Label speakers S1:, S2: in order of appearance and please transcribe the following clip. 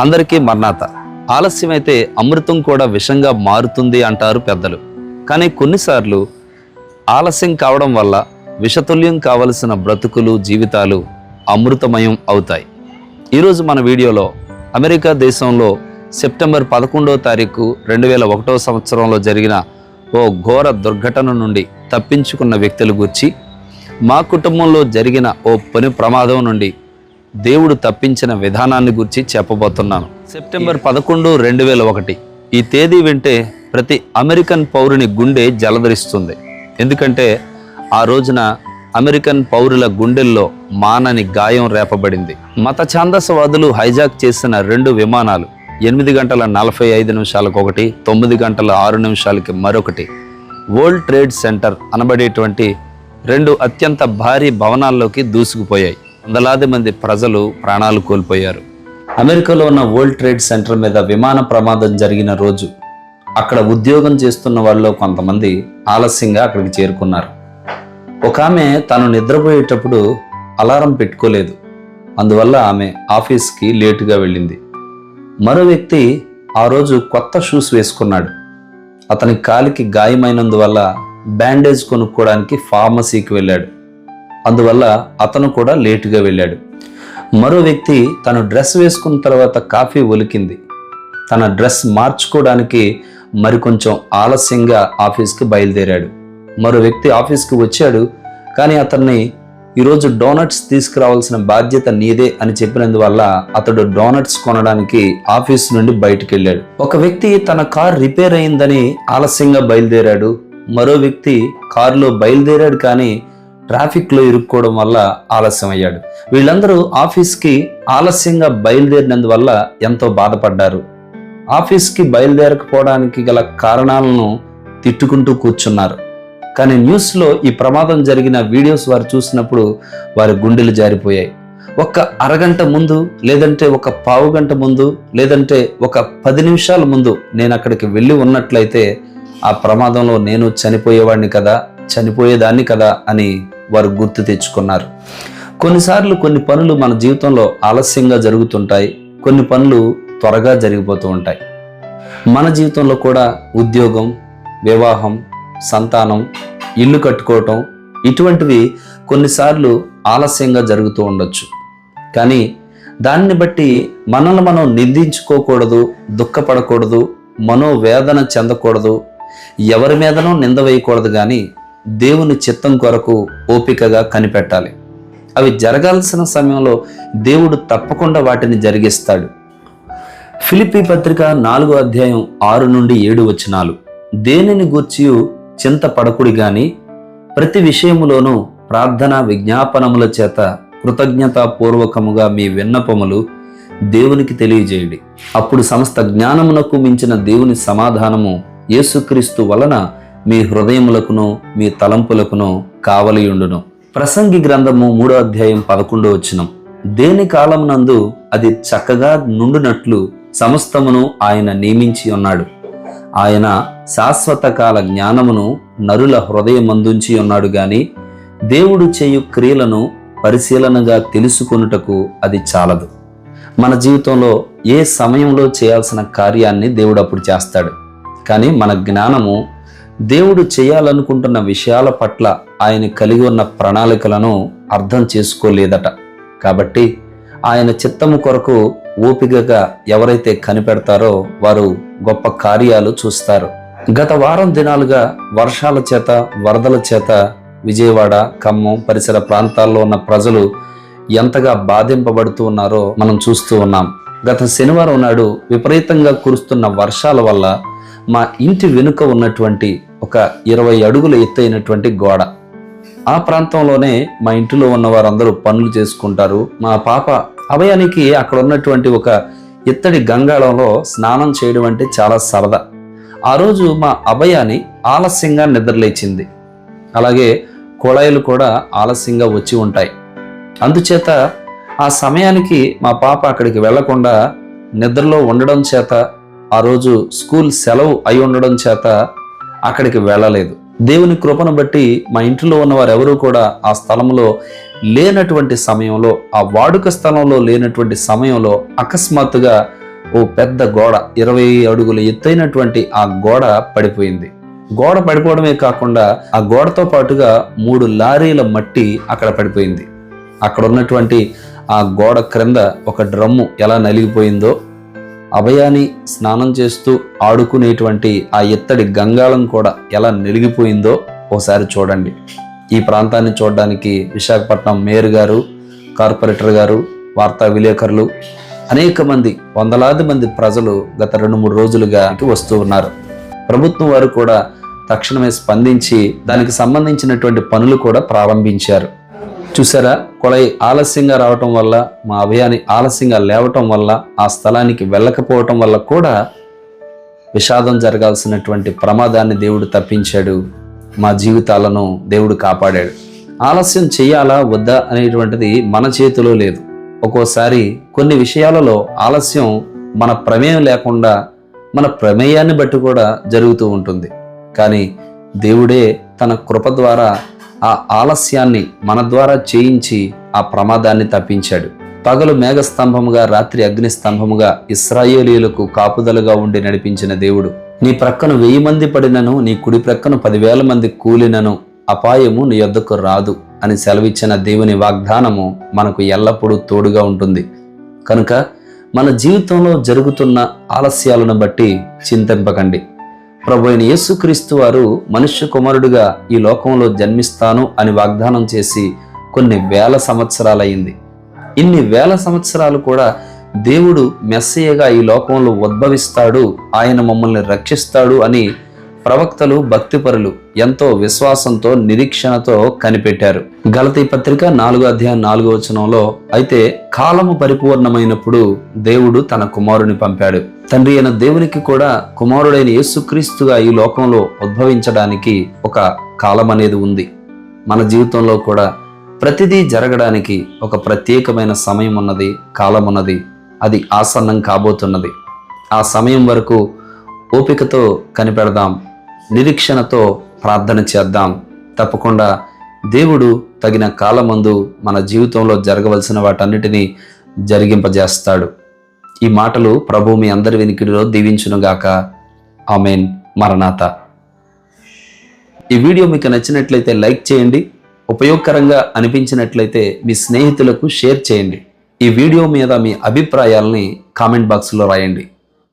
S1: అందరికీ మర్నాత. ఆలస్యమైతే అమృతం కూడా విషంగా మారుతుంది అంటారు పెద్దలు. కానీ కొన్నిసార్లు ఆలస్యం కావడం వల్ల విషతుల్యం కావలసిన బ్రతుకులు జీవితాలు అమృతమయం అవుతాయి. ఈరోజు మన వీడియోలో అమెరికా దేశంలో సెప్టెంబర్ పదకొండవ తారీఖు రెండు వేల ఒకటో సంవత్సరంలో జరిగిన ఓ ఘోర దుర్ఘటన నుండి తప్పించుకున్న వ్యక్తుల గురించి మా కుటుంబంలో జరిగిన ఓ పని ప్రమాదం నుండి దేవుడు తప్పించిన విధానాన్ని గురించి చెప్పబోతున్నాను. సెప్టెంబర్ పదకొండు రెండు వేల ఒకటి. ఈ తేదీ వింటే ప్రతి అమెరికన్ పౌరుని గుండె జలధరిస్తుంది. ఎందుకంటే ఆ రోజున అమెరికన్ పౌరుల గుండెల్లో మానని గాయం రేపబడింది. మత ఛాందసవాదులు హైజాక్ చేసిన రెండు విమానాలు ఎనిమిది గంటల నలభై ఐదు నిమిషాలకు ఒకటి తొమ్మిది గంటల ఆరు నిమిషాలకి మరొకటి వరల్డ్ ట్రేడ్ సెంటర్ అనబడేటువంటి రెండు అత్యంత భారీ భవనాల్లోకి దూసుకుపోయాయి. వందలాది మంది ప్రజలు ప్రాణాలు కోల్పోయారు. అమెరికాలో ఉన్న వరల్డ్ ట్రేడ్ సెంటర్ మీద విమాన ప్రమాదం జరిగిన రోజు అక్కడ ఉద్యోగం చేస్తున్న వాళ్ళలో కొంతమంది ఆలస్యంగా అక్కడికి చేరుకున్నారు. ఒక ఆమె తను నిద్రపోయేటప్పుడు అలారం పెట్టుకోలేదు. అందువల్ల ఆమె ఆఫీస్కి లేటుగా వెళ్ళింది. మరో వ్యక్తి ఆ రోజు కొత్త షూస్ వేసుకున్నాడు. అతని కాలికి గాయమైనందువల్ల బ్యాండేజ్ కొనుక్కోవడానికి ఫార్మసీకి వెళ్ళాడు. అందువల్ల అతను కూడా లేటుగా వెళ్ళాడు. మరో వ్యక్తి తను డ్రెస్ వేసుకున్న తర్వాత కాఫీ ఒలికింది. తన డ్రెస్ మార్చుకోవడానికి మరికొంచెం ఆలస్యంగా ఆఫీస్కి బయలుదేరాడు. మరో వ్యక్తి ఆఫీస్కి వచ్చాడు కానీ అతన్ని ఈరోజు డోనట్స్ తీసుకురావాల్సిన బాధ్యత నీదే అని చెప్పినందువల్ల అతడు డోనట్స్ కొనడానికి ఆఫీస్ నుండి బయటికి వెళ్ళాడు ఒక వ్యక్తి తన కార్ రిపేర్ అయిందని ఆలస్యంగా బయలుదేరాడు. మరో వ్యక్తి కారులో బయలుదేరాడు కానీ ట్రాఫిక్లో ఇరుక్కోవడం వల్ల ఆలస్యం అయ్యాడు వీళ్ళందరూ ఆఫీస్కి ఆలస్యంగా బయలుదేరినందువల్ల ఎంతో బాధపడ్డారు. ఆఫీస్కి బయలుదేరకపోవడానికి గల కారణాలను తిట్టుకుంటూ కూర్చున్నారు. కానీ న్యూస్లో ఈ ప్రమాదం జరిగిన వీడియోస్ వారు చూసినప్పుడు వారి గుండెలు జారిపోయాయి. ఒక్క అరగంట ముందు లేదంటే ఒక పావు గంట ముందు లేదంటే ఒక పది నిమిషాల ముందు నేను అక్కడికి వెళ్ళి ఉన్నట్లయితే ఆ ప్రమాదంలో నేను చనిపోయేవాడిని కదా చనిపోయేదాన్ని కదా అని వారు గుర్తు తెచ్చుకున్నారు. కొన్నిసార్లు కొన్ని పనులు మన జీవితంలో ఆలస్యంగా జరుగుతుంటాయి కొన్ని పనులు త్వరగా జరిగిపోతూ ఉంటాయి. మన జీవితంలో కూడా ఉద్యోగం వివాహం సంతానం ఇల్లు కట్టుకోవటం ఇటువంటివి కొన్నిసార్లు ఆలస్యంగా జరుగుతూ ఉండొచ్చు. కానీ దాన్ని బట్టి మనల్ని మనం నిందించుకోకూడదు దుఃఖపడకూడదు మనోవేదన చెందకూడదు ఎవరి మీదనో నింద వేయకూడదు కానీ దేవుని చిత్తం కొరకు ఓపికగా కనిపెట్టాలి. అవి జరగాల్సిన సమయంలో దేవుడు తప్పకుండా వాటిని జరిగిస్తాడు. ఫిలిపి పత్రిక నాలుగో అధ్యాయం ఆరు నుండి ఏడు వచనాలు. దేనిని గూర్చి చింతపడకుడి గాని ప్రతి విషయములోనూ ప్రార్థన విజ్ఞాపనముల చేత కృతజ్ఞతాపూర్వకముగా మీ విన్నపములు దేవునికి తెలియజేయండి. అప్పుడు సమస్త జ్ఞానమునకు మించిన దేవుని సమాధానము యేసుక్రీస్తు వలన మీ హృదయములకును మీ తలంపులకును కావలియుండును. ప్రసంగి గ్రంథము మూడో అధ్యాయం పదకొండో వచ్చినం దేని కాలమునందు అది చక్కగా నుండునట్లు సమస్తమును ఆయన నియమించి ఉన్నాడు. ఆయన శాశ్వత కాల జ్ఞానమును నరుల హృదయమందుంచి ఉన్నాడు గాని దేవుడు చేయు క్రియలను పరిశీలనగా తెలుసుకొనుటకు అది చాలదు. మన జీవితంలో ఏ సమయంలో చేయాల్సిన కార్యాన్ని దేవుడు అప్పుడు చేస్తాడు. కానీ మన జ్ఞానము దేవుడు చేయాలనుకుంటున్న విషయాల పట్ల ఆయన కలిగి ఉన్న ప్రణాళికలను అర్థం చేసుకోలేదట. కాబట్టి ఆయన చిత్తము కొరకు ఓపికగా ఎవరైతే కనిపెడతారో వారు గొప్ప కార్యాలు చూస్తారు. గత వారం దినాలుగా వర్షాల చేత వరదల చేత విజయవాడ ఖమ్మం పరిసర ప్రాంతాల్లో ఉన్న ప్రజలు ఎంతగా బాధింపబడుతూ ఉన్నారో మనం చూస్తూ ఉన్నాం. గత శనివారం నాడు విపరీతంగా కురుస్తున్న వర్షాల వల్ల మా ఇంటి వెనుక ఉన్నటువంటి ఒక ఇరవై అడుగుల ఎత్తైనటువంటి గోడ. ఆ ప్రాంతంలోనే మా ఇంటిలో ఉన్న వారందరూ పనులు చేసుకుంటారు. మా పాప అభయానికి అక్కడ ఉన్నటువంటి ఒక ఇత్తడి గంగాళంలో స్నానం చేయడం అంటే చాలా సరదా. ఆ రోజు మా అభయాని ఆలస్యంగా నిద్రలేచింది. అలాగే కుళాయిలు కూడా ఆలస్యంగా వచ్చి ఉంటాయి. అందుచేత ఆ సమయానికి మా పాప అక్కడికి వెళ్ళకుండా నిద్రలో ఉండడం చేత ఆ రోజు స్కూల్ సెలవు అయి ఉండడం చేత అక్కడికి వెళ్ళలేదు. దేవుని కృపను బట్టి మా ఇంట్లో ఉన్న వారెవరూ కూడా ఆ స్థలంలో లేనటువంటి సమయంలో ఆ వాడుక స్థలంలో లేనటువంటి సమయంలో అకస్మాత్తుగా ఓ పెద్ద గోడ ఇరవై అడుగుల ఎత్తైనటువంటి ఆ గోడ పడిపోయింది. గోడ పడిపోవడమే కాకుండా ఆ గోడతో పాటుగా మూడు లారీల మట్టి అక్కడ పడిపోయింది. అక్కడ ఉన్నటువంటి ఆ గోడ క్రింద ఒక డ్రమ్ము ఎలా నలిగిపోయిందో అభయాన్ని స్నానం చేస్తూ ఆడుకునేటువంటి ఆ ఎత్తడి గంగాళం కూడా ఎలా నిలిగిపోయిందో ఓసారి చూడండి. ఈ ప్రాంతాన్ని చూడడానికి విశాఖపట్నం మేయర్ గారు కార్పొరేటర్ గారు వార్తా విలేకరులు అనేక మంది వందలాది మంది ప్రజలు గత రెండు మూడు రోజులుగా వస్తూ ఉన్నారు. ప్రభుత్వం వారు కూడా తక్షణమే స్పందించి దానికి సంబంధించినటువంటి పనులు కూడా ప్రారంభించారు. చూసారా? కొలై ఆలస్యంగా రావటం వల్ల మా అభయాన్ని ఆలస్యంగా లేవటం వల్ల ఆ స్థలానికి వెళ్ళకపోవటం వల్ల కూడా విషాదం జరగాల్సినటువంటి ప్రమాదాన్ని దేవుడు తప్పించాడు. మా జీవితాలను దేవుడు కాపాడాడు. ఆలస్యం చేయాలా వద్దా అనేటువంటిది మన చేతిలో లేదు. ఒక్కోసారి కొన్ని విషయాలలో ఆలస్యం మన ప్రమేయం లేకుండా మన ప్రమేయాన్ని బట్టి కూడా జరుగుతూ ఉంటుంది. కానీ దేవుడే తన కృప ద్వారా ఆ ఆలస్యాన్ని మన ద్వారా చేయించి ఆ ప్రమాదాన్ని తప్పించాడు. పగలు మేఘస్తంభముగా రాత్రి అగ్నిస్తంభముగా ఇస్రాయేలీలకు కాపుదలుగా ఉండి నడిపించిన దేవుడు నీ ప్రక్కన వెయ్యి మంది పడినను నీ కుడి ప్రక్కన పదివేల మంది కూలినను అపాయము నీ యొద్దకు రాదు అని సెలవిచ్చిన దేవుని వాగ్దానము మనకు ఎల్లప్పుడూ తోడుగా ఉంటుంది. కనుక మన జీవితంలో జరుగుతున్న ఆలస్యాలను బట్టి చింతింపకండి. ప్రభు అయిన యేసుక్రీస్తు వారు మనుష్య కుమారుడిగా ఈ లోకంలో జన్మిస్తాను అని వాగ్దానం చేసి కొన్ని వేల సంవత్సరాలయ్యింది. ఇన్ని వేల సంవత్సరాలు కూడా దేవుడు మెస్సయ్యగా ఈ లోకంలో ఉద్భవిస్తాడు ఆయన మమ్మల్ని రక్షిస్తాడు అని ప్రవక్తలు భక్తిపరులు ఎంతో విశ్వాసంతో నిరీక్షణతో కనిపెట్టారు. గలతీ పత్రిక నాలుగో అధ్యాయం నాలుగో వచనంలో అయితే కాలము పరిపూర్ణమైనప్పుడు దేవుడు తన కుమారుని పంపాడు. తండ్రి అయిన దేవునికి కూడా కుమారుడైన యేసుక్రీస్తుగా ఈ లోకంలో ఉద్భవించడానికి ఒక కాలం అనేది ఉంది. మన జీవితంలో కూడా ప్రతిదీ జరగడానికి ఒక ప్రత్యేకమైన సమయం ఉన్నది కాలం ఉన్నది. అది ఆసన్నం కాబోతున్నది. ఆ సమయం వరకు ఓపికతో కనిపెడదాం. నిరీక్షణతో ప్రార్థన చేద్దాం. తప్పకుండా దేవుడు తగిన కాలమందు మన జీవితంలో జరగవలసిన వాటన్నిటినీ జరిగింపజేస్తాడు. ఈ మాటలు ప్రభు మీ అందరి వినికిడిలో దీవించునుగాక. ఆమెన్. మరణాత. ఈ వీడియో మీకు నచ్చినట్లయితే లైక్ చేయండి. ఉపయోగకరంగా అనిపించినట్లయితే మీ స్నేహితులకు షేర్ చేయండి. ఈ వీడియో మీద మీ అభిప్రాయాలని కామెంట్ బాక్స్లో రాయండి.